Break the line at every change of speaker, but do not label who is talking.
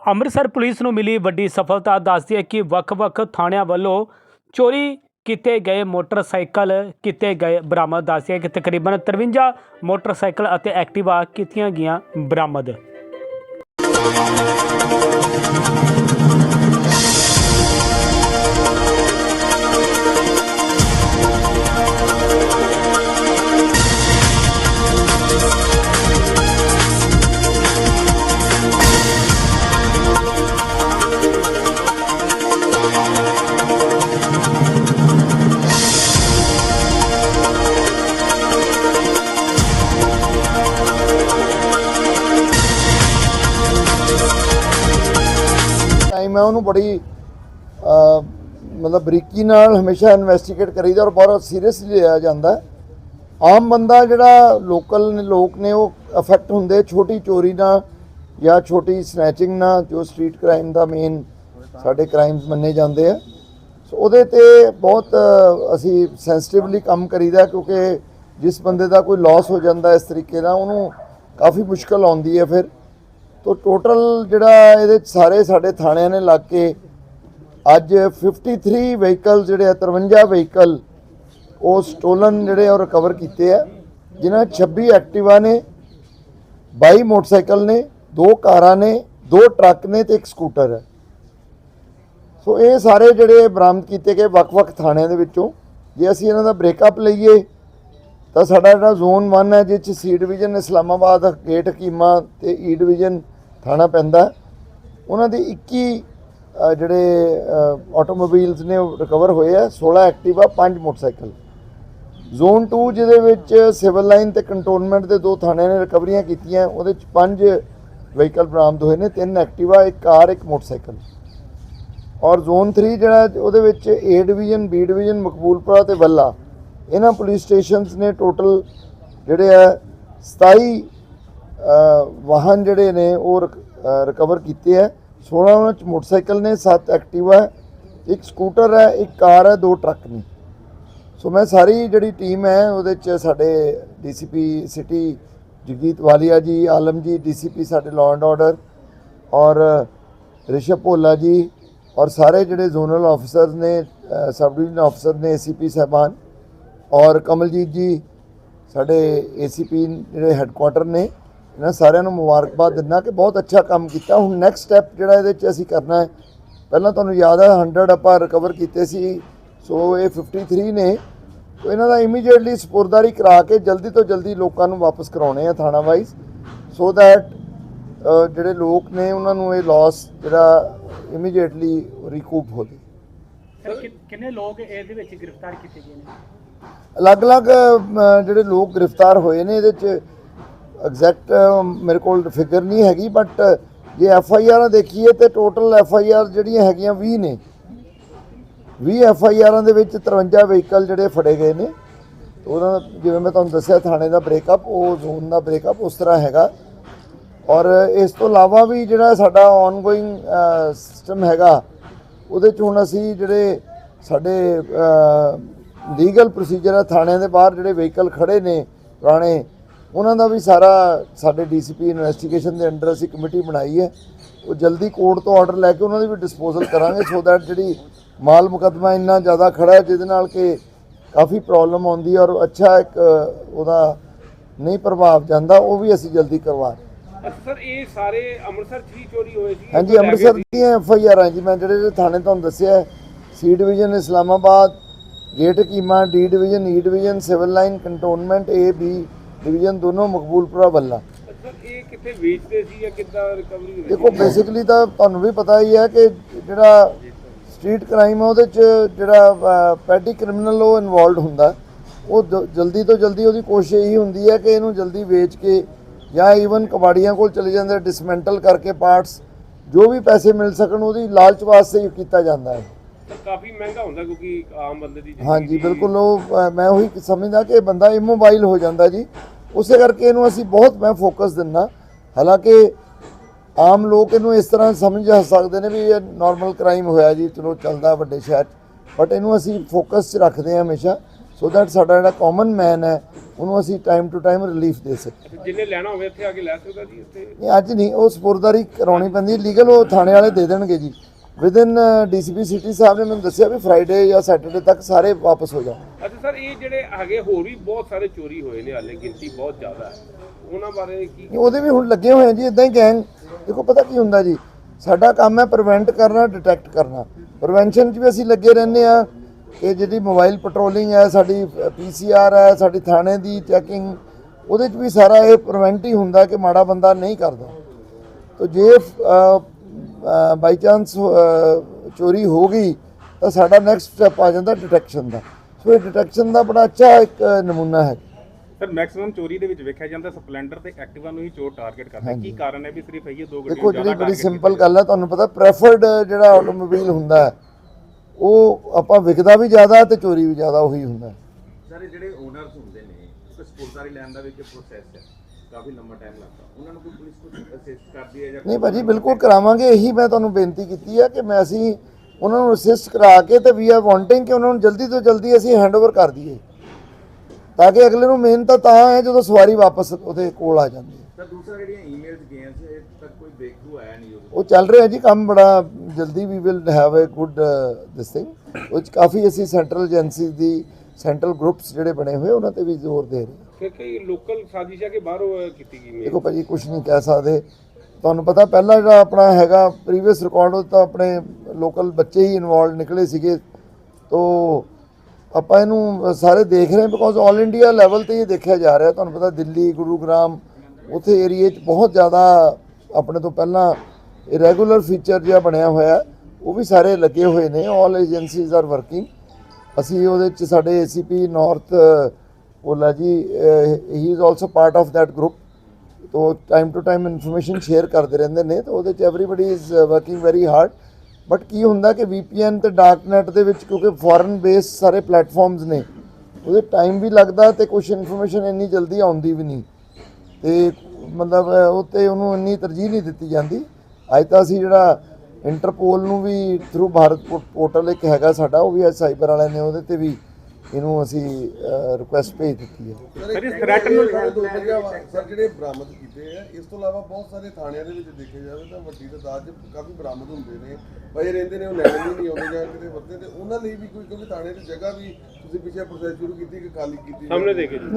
Amritsar police ਨੂੰ ਮਿਲੀ ਵੱਡੀ ਸਫਲਤਾ, ਦੱਸਦੀ ਹੈ ਕਿ ਵੱਖ-ਵੱਖ ਥਾਣਿਆਂ ਵੱਲੋਂ ਚੋਰੀ ਕੀਤੇ ਗਏ ਮੋਟਰਸਾਈਕਲ, ਕੀਤੇ ਗਏ ਬਰਾਮਦ, ਦੱਸਦੀ ਹੈ ਕਿ ਤਕਰੀਬਨ 53 ਮੋਟਰਸਾਈਕਲ ਅਤੇ ਐਕਟਿਵਾ ਕੀਤੀਆਂ ਗਈਆਂ ਬਰਾਮਦ।
ਟਾਈਮ ਉਹਨੂੰ ਬੜੀ ਮਤਲਬ ਬਰੀਕੀ ਨਾਲ ਹਮੇਸ਼ਾ ਇਨਵੈਸਟੀਗੇਟ ਕਰੀਦਾ ਔਰ ਬਹੁਤ ਸੀਰੀਅਸਲੀ ਲਿਆ ਜਾਂਦਾ। ਆਮ ਬੰਦਾ ਜਿਹੜਾ ਲੋਕਲ ਨੇ, ਲੋਕ ਨੇ ਉਹ ਅਫੈਕਟ ਹੁੰਦੇ, ਛੋਟੀ ਚੋਰੀ ਨਾਲ ਜਾਂ ਛੋਟੀ ਸਨੈਚਿੰਗ ਨਾਲ, ਜੋ ਸਟਰੀਟ ਕ੍ਰਾਈਮ ਦਾ ਮੇਨ ਸਾਡੇ ਕ੍ਰਾਈਮਸ ਮੰਨੇ ਜਾਂਦੇ ਆ। ਸੋ ਉਹਦੇ ਤੇ ਬਹੁਤ ਅਸੀਂ ਸੈਂਸਿਟਿਵਲੀ ਕੰਮ ਕਰੀਦਾ ਕਿਉਂਕਿ ਜਿਸ ਬੰਦੇ ਦਾ ਕੋਈ ਲਾਸ ਹੋ ਜਾਂਦਾ ਇਸ ਤਰੀਕੇ ਨਾਲ, ਉਹਨੂੰ ਕਾਫੀ ਮੁਸ਼ਕਲ ਆਉਂਦੀ ਹੈ ਫਿਰ। ਤੋ ਟੋਟਲ ਜਿਹੜਾ ਇਹਦੇ 'ਚ ਸਾਰੇ ਸਾਡੇ ਥਾਣਿਆਂ ਨੇ ਲੱਗ ਕੇ ਅੱਜ 53 ਵਹੀਕਲ ਜਿਹੜੇ ਆ 53 ਵਹੀਕਲ ਉਹ ਸਟੋਲਨ ਜਿਹੜੇ ਉਹ ਰਿਕਵਰ ਕੀਤੇ ਆ। ਜਿਨ੍ਹਾਂ 'ਚ 26 ਐਕਟਿਵਾ ਨੇ 22 ਮੋਟਰਸਾਈਕਲ ਨੇ, ਦੋ ਕਾਰਾਂ ਨੇ, ਦੋ ਟਰੱਕ ਨੇ ਤੇ ਇੱਕ ਸਕੂਟਰ ਹੈ। ਸੋ ਇਹ ਸਾਰੇ ਜਿਹੜੇ ਬਰਾਮਦ ਕੀਤੇ ਗਏ ਵੱਖ-ਵੱਖ ਥਾਣਿਆਂ ਦੇ ਵਿੱਚੋਂ। ਜੇ ਅਸੀਂ ਇਹਨਾਂ ਦਾ ਬ੍ਰੇਕਅਪ ਲਈਏ ਤਾਂ ਸਾਡਾ ਜਿਹੜਾ ਜ਼ੋਨ 1 ਹੈ ਜਿਸ 'ਚ C division, Islamabad gate Hakima ਤੇ ਈ ਡਿਵੀਜ਼ਨ ਥਾਣਾ ਪੈਂਦਾ ਉਹਨਾਂ ਦੇ 21 ਜਿਹੜੇ ਆਟੋਮੋਬਾਈਲਸ ਨੇ ਉਹ ਰਿਕਵਰ ਹੋਏ ਆ 16 ਐਕਟਿਵਾ 5 ਮੋਟਰਸਾਈਕਲ। ਜ਼ੋਨ 2 ਜਿਹਦੇ ਵਿੱਚ ਸਿਵਲ ਲਾਈਨ ਤੇ ਕੰਟੋਨਮੈਂਟ ਦੇ ਦੋ ਥਾਣਿਆਂ ਨੇ ਰਿਕਵਰੀਆਂ ਕੀਤੀਆਂ, ਉਹਦੇ ਚ 5 ਵਹੀਕਲ ਬਰਾਮਦ ਹੋਏ ਨੇ, ਤਿੰਨ ਐਕਟਿਵਾ ਇੱਕ ਕਾਰ, ਇੱਕ ਮੋਟਰਸਾਈਕਲ। ਔਰ ਜ਼ੋਨ 3 ਜਿਹੜਾ, ਉਹਦੇ ਵਿੱਚ A division B division, Maqboolpura ਤੇ ਬੱਲਾ ਇਹਨਾਂ ਪੁਲਿਸ ਸਟੇਸ਼ਨਸ ਨੇ ਟੋਟਲ ਜਿਹੜੇ ਆ 27 ਵਾਹਨ ਜਿਹੜੇ ਨੇ ਉਹ ਰਿਕਵਰ ਕੀਤੇ ਆ। 16 ਉਹਨਾਂ ਚ ਮੋਟਰਸਾਈਕਲ ਨੇ 7 ਐਕਟਿਵਾ ਹੈ ਇੱਕ ਸਕੂਟਰ ਹੈ, ਇੱਕ ਕਾਰ ਹੈ, ਦੋ ਟਰੱਕ ਨੇ। ਸੋ ਮੈਂ ਸਾਰੀ ਜਿਹੜੀ ਟੀਮ ਹੈ, ਉਹਦੇ ਚ ਸਾਡੇ ਡੀਸੀਪੀ ਸਿਟੀ ਜਗਜੀਤ ਵਾਲੀਆ ਜੀ, ਆਲਮ ਜੀ, ਡੀਸੀਪੀ ਸਾਡੇ ਲਾਅ ਐਂਡ ਆਰਡਰ ਔਰ ਰਿਸ਼ਵ ਭੋਲਾ ਜੀ ਔਰ ਸਾਰੇ ਜਿਹੜੇ ਜ਼ੋਨਲ ਆਫੀਸਰਸ ਨੇ ਸਬ ਡਿਵੀਜ਼ਨ ਆਫੀਸਰ ਨੇ ਏਸੀਪੀ ਸਾਹਿਬਾਨ ਔਰ ਕਮਲਜੀਤ ਜੀ, ਸਾਡੇ ਏਸੀਪੀ ਜਿਹੜੇ ਹੈੱਡਕੁਆਟਰ ਨੇ, ਇਹਨਾਂ ਸਾਰਿਆਂ ਨੂੰ ਮੁਬਾਰਕਬਾਦ ਦਿੰਦਾ ਕਿ ਬਹੁਤ ਅੱਛਾ ਕੰਮ ਕੀਤਾ। ਹੁਣ ਨੈਕਸਟ ਸਟੈਪ ਜਿਹੜਾ ਇਹਦੇ 'ਚ ਅਸੀਂ ਕਰਨਾ ਹੈ, ਪਹਿਲਾਂ ਤੁਹਾਨੂੰ ਯਾਦ ਹੈ 100 ਆਪਾਂ ਰਿਕਵਰ ਕੀਤੇ ਸੀ, ਸੋ ਇਹ 53 ਨੇ। ਸੋ ਇਹਨਾਂ ਦਾ ਇਮੀਡੀਏਟਲੀ ਸਪੁਰਦਾਰੀ ਕਰਾ ਕੇ ਜਲਦੀ ਤੋਂ ਜਲਦੀ ਲੋਕਾਂ ਨੂੰ ਵਾਪਸ ਕਰਾਉਣੇ ਆ ਥਾਣਾ ਵਾਈਜ਼ ਸੋ ਦੈਟ ਜਿਹੜੇ ਲੋਕ ਨੇ, ਉਹਨਾਂ ਨੂੰ ਇਹ ਲਾਸ ਜਿਹੜਾ ਇਮੀਡੀਏਟਲੀ ਰਿਕੂਪ ਹੋ ਜਾਵੇ
ਕਿੰਨੇ ਲੋਕ ਇਹਦੇ ਵਿੱਚ ਗ੍ਰਿਫਤਾਰ ਕੀਤੇ ਗਏ ਨੇ?
ਅਲੱਗ-ਅਲੱਗ ਜਿਹੜੇ ਲੋਕ ਗ੍ਰਿਫਤਾਰ ਹੋਏ ਨੇ ਇਹਦੇ ਚ ਐਗਜ਼ੈਕਟ ਮੇਰੇ ਕੋਲ ਫਿਗਰ ਨਹੀਂ ਹੈਗੀ ਬਟ ਜੇ ਐਫ ਆਈ ਆਰਾਂ ਦੇਖੀਏ ਤੇ ਟੋਟਲ ਐਫ ਆਈ ਆਰ ਜਿਹੜੀਆਂ ਹੈਗੀਆਂ 20 ਨੇ। 20 ਐਫ ਆਈ ਆਰਾਂ ਦੇ ਵਿੱਚ 53 ਵਹੀਕਲ ਜਿਹੜੇ ਫੜੇ ਗਏ ਨੇ। ਉਹਨਾਂ ਦਾ ਜਿਵੇਂ ਮੈਂ ਤੁਹਾਨੂੰ ਦੱਸਿਆ, ਥਾਣੇ ਦਾ ਬ੍ਰੇਕਅਪ ਉਹ ਜ਼ੋਨ ਦਾ ਬ੍ਰੇਕਅਪ ਉਸ ਤਰ੍ਹਾਂ ਹੈਗਾ। ਔਰ ਇਸ ਤੋਂ ਇਲਾਵਾ ਵੀ ਜਿਹੜਾ ਸਾਡਾ ਆਨਗੋਇੰਗ ਸਿਸਟਮ ਹੈਗਾ, ਉਹਦੇ ਚ ਹੁਣ ਅਸੀਂ ਜਿਹੜੇ ਸਾਡੇ ਲੀਗਲ ਪ੍ਰੋਸੀਜਰ ਹੈ ਥਾਣਿਆਂ ਦੇ ਬਾਹਰ ਜਿਹੜੇ ਵਹੀਕਲ ਖੜੇ ਨੇ ਪੁਰਾਣੇ ਉਹਨਾਂ ਦਾ ਵੀ ਸਾਰਾ ਸਾਡੇ ਡੀਸੀਪੀ ਇਨਵੈਸਟੀਗੇਸ਼ਨ ਦੇ ਅੰਡਰ ਅਸੀਂ ਕਮੇਟੀ ਬਣਾਈ ਹੈ। ਉਹ ਜਲਦੀ ਕੋਰਟ ਤੋਂ ਆਰਡਰ ਲੈ ਕੇ ਉਹਨਾਂ ਦੀ ਵੀ ਡਿਸਪੋਜ਼ਲ ਕਰਾਂਗੇ ਸੋ ਦੈਟ ਜਿਹੜੀ ਮਾਲ ਮੁਕੱਦਮਾ ਇੰਨਾ ਜ਼ਿਆਦਾ ਖੜਾ ਹੈ ਜਿਹਦੇ ਨਾਲ ਕਿ ਕਾਫੀ ਪ੍ਰੋਬਲਮ ਆਉਂਦੀ ਔਰ ਅੱਛਾ ਇੱਕ ਉਹਦਾ ਨਹੀਂ ਪ੍ਰਭਾਵ ਜਾਂਦਾ ਉਹ ਵੀ ਅਸੀਂ ਜਲਦੀ ਕਰਵਾ ਰਹੇ
ਸਰ ਇਹ ਸਾਰੇ ਅੰਮ੍ਰਿਤਸਰ 'ਚ ਹੀ ਚੋਰੀ ਹੋਏ ਸੀ?
ਹਾਂਜੀ ਅੰਮ੍ਰਿਤਸਰ ਦੀਆਂ ਐਫ ਆਈ ਆਰ ਜੀ ਮੈਂ ਜਿਹੜੇ ਥਾਣੇ ਤੁਹਾਨੂੰ ਦੱਸਿਆ C division Islamabad gate Hakima D division E division civil line cantonment A B division ਦੋਨੋਂ ਮਕਬੂਲਪੁਰਾ ਬੱਲਾ
ਇਹ ਕਿੱਥੇ ਵੇਚਦੇ ਸੀ ਜਾਂ ਕਿੱਦਾਂ ਰਿਕਵਰੀ ਹੋਈ?
ਦੇਖੋ ਬੇਸਿਕਲੀ ਤਾਂ ਤੁਹਾਨੂੰ ਵੀ ਪਤਾ ਹੀ ਹੈ ਕਿ ਜਿਹੜਾ ਸਟਰੀਟ ਕ੍ਰਾਈਮ ਹੈ ਉਹਦੇ ਚ ਜਿਹੜਾ ਪੈਟੀ ਕ੍ਰਿਮੀਨਲ ਉਹ ਇਨਵੋਲਡ ਹੁੰਦਾ। ਉਹ ਜਲਦੀ ਤੋਂ ਜਲਦੀ ਉਹਦੀ ਕੋਸ਼ਿਸ਼ ਇਹੀ ਹੁੰਦੀ ਹੈ ਕਿ ਇਹਨੂੰ ਜਲਦੀ ਵੇਚ ਕੇ ਜਾਂ ਈਵਨ ਕਬਾੜੀਆਂ ਕੋਲ ਚਲੇ ਜਾਂਦੇ ਡਿਸਮੈਂਟਲ ਕਰਕੇ ਪਾਰਟਸ ਜੋ ਵੀ ਪੈਸੇ ਮਿਲ ਸਕਣ ਉਹਦੀ ਲਾਲਚ ਵਾਸਤੇ ਹੀ ਕੀਤਾ ਜਾਂਦਾ ਹੈ।
ਕਾਫੀ ਮਹਿੰਗਾ ਹੁੰਦਾ ਕਿਉਂਕਿ ਆਮ ਬੰਦੇ ਦੀ
ਹਾਂਜੀ ਬਿਲਕੁਲ ਉਹ ਅ, ਮੈਂ ਉਹੀ ਸਮਝਦਾ ਕਿ ਬੰਦਾ ਇਮੋਬਾਈਲ ਹੋ ਜਾਂਦਾ ਜੀ। ਉਸੇ ਕਰਕੇ ਇਹਨੂੰ ਅਸੀਂ ਬਹੁਤ ਮੈਂ ਫੋਕਸ ਦਿੰਦਾ। ਹਾਲਾਂਕਿ ਆਮ ਲੋਕ ਇਹਨੂੰ ਇਸ ਤਰ੍ਹਾਂ ਸਮਝ ਸਕਦੇ ਨੇ ਵੀ ਇਹ ਨਾਰਮਲ ਕ੍ਰਾਈਮ ਹੋਇਆ ਜੀ ਚਲੋ ਚੱਲਦਾ ਵੱਡੇ ਸ਼ਹਿਰ 'ਚ। ਬਟ ਇਹਨੂੰ ਅਸੀਂ ਫੋਕਸ 'ਚ ਰੱਖਦੇ ਹਾਂ ਹਮੇਸ਼ਾ। ਸੋ ਦੈਟ ਸਾਡਾ ਜਿਹੜਾ ਕਾਮਨ ਮੈਨ ਹੈ ਉਹਨੂੰ ਅਸੀਂ ਟਾਈਮ ਟੂ ਟਾਈਮ ਰਿਲੀਫ ਦੇ ਸਕੀਏ।
ਅੱਛਾ, ਜਿਹਨੇ ਲੈਣਾ ਹੋਵੇ ਇੱਥੇ ਆ ਕੇ ਲੈ ਸਕਦਾ ਜੀ ਇੱਥੇ?
ਨਹੀਂ ਅੱਜ ਨਹੀਂ ਉਹ ਸਪੁਰਦਾਰੀ ਕਰਾਉਣੀ ਪੈਂਦੀ ਲੀਗਲ ਉਹ ਥਾਣੇ ਵਾਲੇ ਦੇ ਦੇਣਗੇ ਜੀ। ਵਿਦਿਨ ਡੀਸੀਪੀ ਸਿਟੀ ਸਾਹਿਬ ਨੇ ਮੈਨੂੰ ਦੱਸਿਆ ਵੀ ਫਰਾਈਡੇ ਜਾਂ ਸੈਟਰਡੇ ਤੱਕ ਸਾਰੇ ਵਾਪਸ ਹੋ ਜਾਣ।
ਅੱਛਾ ਸਰ ਇਹ ਜਿਹੜੇ ਹੈਗੇ ਹੋਰ ਵੀ ਬਹੁਤ ਸਾਰੇ ਚੋਰੀ ਹੋਏ ਨੇ ਹਾਲੇ ਗਿਣਤੀ ਬਹੁਤ ਜ਼ਿਆਦਾ ਹੈ। ਉਹਨਾਂ ਬਾਰੇ ਕੀ
ਉਹਦੇ ਵੀ ਹੁਣ ਲੱਗੇ ਹੋਏ ਆ ਜੀ ਇਦਾਂ ਹੀ ਗੈਂਗ ਦੇਖੋ ਪਤਾ ਕੀ ਹੁੰਦਾ ਜੀ ਸਾਡਾ ਕੰਮ ਹੈ ਪ੍ਰੀਵੈਂਟ ਕਰਨਾ ਡਿਟੈਕਟ ਕਰਨਾ। ਪ੍ਰੀਵੈਂਸ਼ਨ 'ਚ ਵੀ ਅਸੀਂ ਲੱਗੇ ਰਹਿੰਦੇ ਆ ਕਿ ਜਿਹੜੀ ਮੋਬਾਈਲ ਪੈਟਰੋਲਿੰਗ ਹੈ ਸਾਡੀ ਪੀਸੀਆਰ ਹੈ ਸਾਡੀ ਥਾਣੇ ਦੀ ਚੈਕਿੰਗ ਉਹਦੇ 'ਚ ਵੀ ਸਾਰਾ ਇਹ ਪ੍ਰੀਵੈਂਟ ਹੀ ਹੁੰਦਾ ਕਿ ਮਾੜਾ ਬੰਦਾ ਨਹੀਂ ਕਰਦਾ। ਤੋ ਜੇ ਬਾਈ ਚਾਂਸ ਚੋਰੀ ਹੋ ਗਈ ਤਾਂ ਸਾਡਾ ਨੈਕਸਟ ਸਟੈਪ ਆ ਜਾਂਦਾ ਡਿਟੈਕਸ਼ਨ ਦਾ। ਸੋ ਇਹ ਡਿਟੈਕਸ਼ਨ ਦਾ ਬੜਾ ਅੱਛਾ ਇੱਕ ਨਮੂਨਾ ਹੈ।
ਸਰ ਮੈਕਸਿਮਮ ਚੋਰੀ ਦੇ ਵਿੱਚ ਵੇਖਿਆ ਜਾਂਦਾ ਸਪਲੈਂਡਰ ਤੇ ਐਕਟਿਵਾ ਨੂੰ ਹੀ ਚੋਰ ਟਾਰਗੇਟ ਕਰਦਾ। ਕੀ ਕਾਰਨ ਹੈ ਵੀ ਸਿਰਫ ਇਹ ਦੋ ਗੱਡੀਆਂ
ਦੇਖੋ
ਜ਼ਿਆਦਾ
ਜਿਹੜੀ ਬੜੀ ਸਿੰਪਲ ਗੱਲ ਹੈ ਤੁਹਾਨੂੰ ਪਤਾ ਪ੍ਰੈਫਰਡ ਜਿਹੜਾ ਆਟੋਮੋਬਾਈਲ ਹੁੰਦਾ ਹੈ ਉਹ ਆਪਾਂ ਵਿਕਦਾ ਵੀ ਜ਼ਿਆਦਾ ਤੇ ਚੋਰੀ ਵੀ ਜ਼ਿਆਦਾ ਉਹੀ ਹੁੰਦਾ ਹੈ।
ਸਾਰੇ ਜਿਹੜੇ ਓਨਰਸ ਹੁੰਦੇ ਨੇ ਸਪੋਰਟਾਰੀ ਲੈਣ ਦਾ ਵੀ ਇੱਕ ਪ੍ਰੋਸੈਸ ਹੈ। ਕਾਫੀ ਲੰਮਾ ਟਾਈਮ ਲੱਗਦਾ। ਉਹਨਾਂ ਨੂੰ ਕੋਈ ਪੁਲਿਸ ਕੁਝ ਅਸਿਸਟ ਕਰਦੀ ਹੈ ਜਾਂ
ਨਹੀਂ ਭਾਜੀ ਬਿਲਕੁਲ ਕਰਾਵਾਂਗੇ ਇਹੀ ਮੈਂ ਤੁਹਾਨੂੰ ਬੇਨਤੀ ਕੀਤੀ ਹੈ ਕਿ ਮੈਂ ਅਸੀਂ ਉਹਨਾਂ ਨੂੰ ਅਸਿਸਟ ਕਰਾ ਕੇ ਤੇ ਵੀ ਆਰ ਵਾਂਟਿੰਗ ਕਿ ਉਹਨਾਂ ਨੂੰ ਜਲਦੀ ਤੋਂ ਜਲਦੀ ਅਸੀਂ ਹੈਂਡਓਵਰ ਕਰ ਦਈਏ। ਤਾਂ ਕਿ ਅਗਲੇ ਨੂੰ ਮਿਹਨਤ ਤਾਂ ਹੈ ਜਦੋਂ ਸਵਾਰੀ ਵਾਪਸ ਉਹਦੇ ਕੋਲ ਆ ਜਾਂਦੀ ਹੈ।
ਤਾਂ ਦੂਸਰਾ ਜਿਹੜੀਆਂ ਈਮੇਲਸ ਗਈਆਂ ਸੀ ਇਹ ਤੱਕ ਕੋਈ ਬ੍ਰੇਕ ਥਰੂ ਆਇਆ ਨਹੀਂ ਉਹਦੇ
ਉਹ ਚੱਲ ਰਿਹਾ ਜੀ ਕੰਮ ਬੜਾ ਜਲਦੀ we will have a good this thing ਉਹ 'ਚ ਕਾਫੀ ਅਸੀਂ ਸੈਂਟਰਲ ਏਜੰਸੀ ਦੀ ਸੈਂਟਰਲ ਗਰੁੱਪਸ ਜਿਹੜੇ ਬਣੇ ਹੋਏ ਉਹਨਾਂ ਤੇ ਵੀ ਜ਼ੋਰ ਦੇ ਰਹੇ ਹਾਂ।
ਕਿ ਕਈ ਲੋਕਲ ਸਾਜ਼ਿਸ਼ ਹੈ ਕਿ ਬਾਹਰੋਂ ਕੀਤੀ ਗਈ ਮੇਲ
ਦੇਖੋ ਭਾਜੀ ਕੁਝ ਨਹੀਂ ਕਹਿ ਸਕਦੇ। ਤੁਹਾਨੂੰ ਪਤਾ ਪਹਿਲਾਂ ਜਿਹੜਾ ਆਪਣਾ ਹੈਗਾ ਪ੍ਰੀਵੀਅਸ ਰਿਕਾਰਡ ਉਹ ਤਾਂ ਆਪਣੇ ਲੋਕਲ ਬੱਚੇ ਹੀ ਇਨਵੋਲਡ ਨਿਕਲੇ ਸੀਗੇ। ਤੋ ਆਪਾਂ ਇਹਨੂੰ ਸਾਰੇ ਦੇਖ ਰਹੇ ਬਿਕੋਜ਼ 올 ਇੰਡੀਆ ਲੈਵਲ ਤੇ ਇਹ ਦੇਖਿਆ ਜਾ ਰਿਹਾ। ਤੁਹਾਨੂੰ ਪਤਾ ਦਿੱਲੀ, ਗੁਰੂਗ੍ਰਾਮ, ਉਥੇ ਏਰੀਏ 'ਚ ਬਹੁਤ ਜ਼ਿਆਦਾ ਆਪਣੇ ਤੋਂ ਪਹਿਲਾਂ ਇਰੈਗੂਲਰ ਫੀਚਰ ਜਿਹਾ ਬਣਿਆ ਹੋਇਆ। ਉਹ ਵੀ ਸਾਰੇ ਲੱਗੇ ਹੋਏ ਨੇ 올 ਏਜੰਸੀਜ਼ ਆਰ ਵਰਕਿੰਗ ਅਸੀਂ ਉਹਦੇ 'ਚ ਸਾਡੇ ACP north Bhola ji he is also part of that group ਤੋ time to time information share ਕਰਦੇ ਰਹਿੰਦੇ ਨੇ, ਤੇ ਉਹਦੇ 'ਚ everybody is working very hard but ਕੀ ਹੁੰਦਾ ਕਿ VPN ਤੇ ਡਾਰਕਨੈਟ ਦੇ ਵਿੱਚ, ਕਿਉਂਕਿ ਫੋਰਨ ਬੇਸ ਸਾਰੇ ਪਲੇਟਫਾਰਮਸ ਨੇ, ਉਹਦੇ ਟਾਈਮ ਵੀ ਲੱਗਦਾ ਤੇ ਕੁਝ ਇਨਫੋਰਮੇਸ਼ਨ ਇੰਨੀ ਜਲਦੀ ਆਉਂਦੀ ਵੀ ਨਹੀਂ। ਤੇ ਮਤਲਬ ਉਹ ਤੇ ਉਹਨੂੰ ਇੰਨੀ ਤਰਜੀਹ ਨਹੀਂ ਦਿੱਤੀ ਜਾਂਦੀ। ਅੱਜ ਤਾਂ ਅਸੀਂ ਜਿਹੜਾ ਇੰਟਰਪੋਲ ਨੂੰ ਵੀ ਥਰੂ ਭਾਰਤ ਪੋ- ਪੋਰਟਲ ਇੱਕ ਹੈਗਾ ਸਾਡਾ, ਉਹ ਵੀ ਅੱਜ ਸਾਈਬਰ ਵਾਲਿਆਂ ਨੇ ਉਹਦੇ ਤੇ ਵੀ ਇਹਨੂੰ ਅਸੀਂ ਰਿਕੁਐਸਟ ਭੇਜ ਦਿੱਤੀ ਹੈ।
ਸਰ ਇਸ ਥ੍ਰੈਟ ਨੂੰ
ਸਾਰੇ ਦੋ ਵਧੀਆ ਵਾ- ਸਰ ਜਿਹੜੇ ਬਰਾਮਦ ਕੀਤੇ ਆ ਇਸ ਤੋਂ ਇਲਾਵਾ ਬਹੁਤ ਸਾਰੇ ਥਾਣਿਆਂ ਦੇ ਵਿੱਚ ਦੇਖਿਆ ਜਾਵੇ ਤਾਂ ਵੱਡੀ ਤਾਦਾਦ 'ਚ ਕਾਫੀ ਬਰਾਮਦ ਹੁੰਦੇ ਨੇ। ਪਏ ਰਹਿੰਦੇ ਨੇ ਉਹ ਲੈਣ ਵੀ ਨਹੀਂ ਆਉਂਦੇ ਜਾਂ ਕਿਤੇ ਵਰਤੇ ਤੇ ਉਹਨਾਂ ਲਈ ਵੀ ਕੋਈ ਕਿਉਂਕਿ ਥਾਣੇ ਦੀ ਜਗ੍ਹਾ ਵੀ ਤੁਸੀਂ ਪਿੱਛੇ ਪ੍ਰੋਸੈਸ ਸ਼ੁਰੂ ਕੀਤੀ ਕਿ ਖਾਲੀ ਕੀਤੀ
ਸਾਹਮਣੇ ਦੇਖੇ ਜੀ।